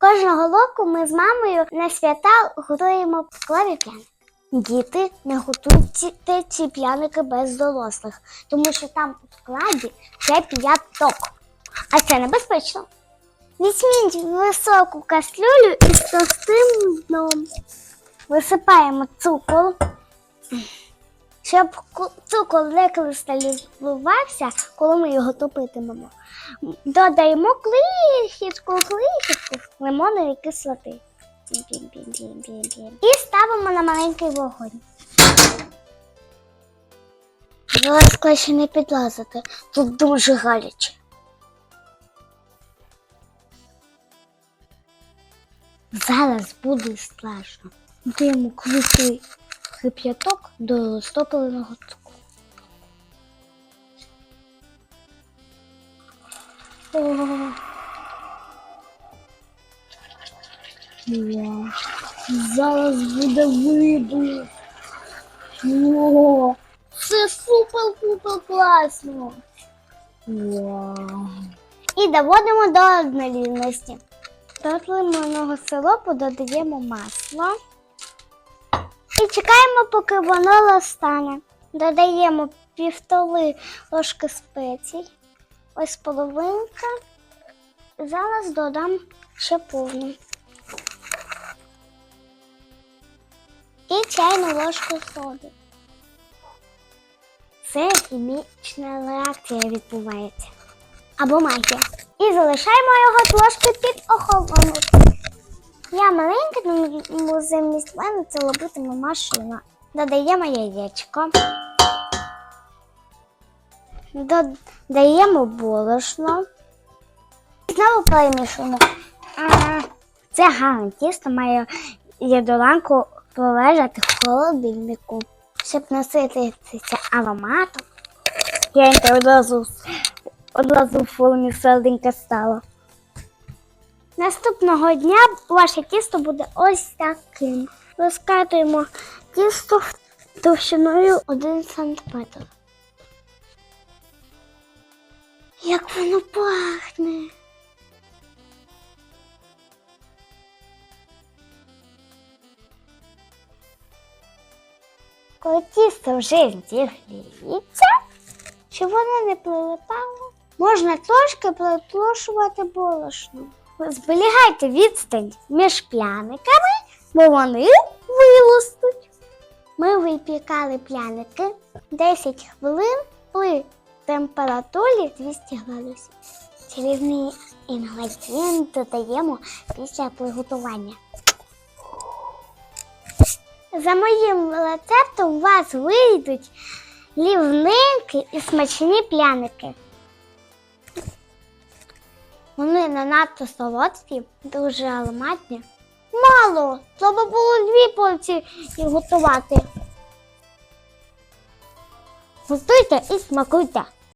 Кожного року ми з мамою на свята готуємо клаві пряники. Діти не готують ці, ці пряники без дорослих, тому що там у складі ще п'яток. А це небезпечно. Візьміть високу кастрюлю із товстим дном. Висипаємо цукор, щоб цукор не кристалізувався, коли ми його топитимемо. Додаємо крихітку, крихітку лимонної кислоти. І ставимо на маленький вогонь. Зараз краще не підлазити. Тут дуже гаряче. Зараз буде страшно. Даємо крутий кип'яток до розтопленого цукру. О. Зараз буде вибух. О, це супер-пупер класно. Вау. І доводимо до однорідності. До лимонного сиропу додаємо масло. І чекаємо, поки воно розтане. Додаємо півтори ложки спецій. Ось половинка. Зараз додам ще повну. І чайну ложку соди. Це хімічна реакція відбувається. Або магія. І залишаємо його трошки під охолонути. Я маленька, тому замість мене це робитиме машина. Додаємо яєчко. Додаємо борошно. Знову перемішуємо. Це гарне тісто має єдоранку полежати в холодильнику, щоб насититися ароматом. Гляньте, одразу, одразу в формі серденька стало. Наступного дня ваше тісто буде ось таким. Розкатуємо тісто товщиною 1 см. Як воно пахне. Коли тісто вже зігріється, щоб воно не прилипало, можна трошки притлушувати борошно. Зберігайте відстань між пляниками, бо вони виростуть. Ми випікали пряники 10 хвилин при температурі 200 градусів. Чарівний інгредієнт додаємо після приготування. За моїм рецептом у вас вийдуть лівненькі і смачні пряники. Вони не надто солодкі, дуже ароматні. Мало! Треба було дві порції готувати. Готуйте і смакуйте.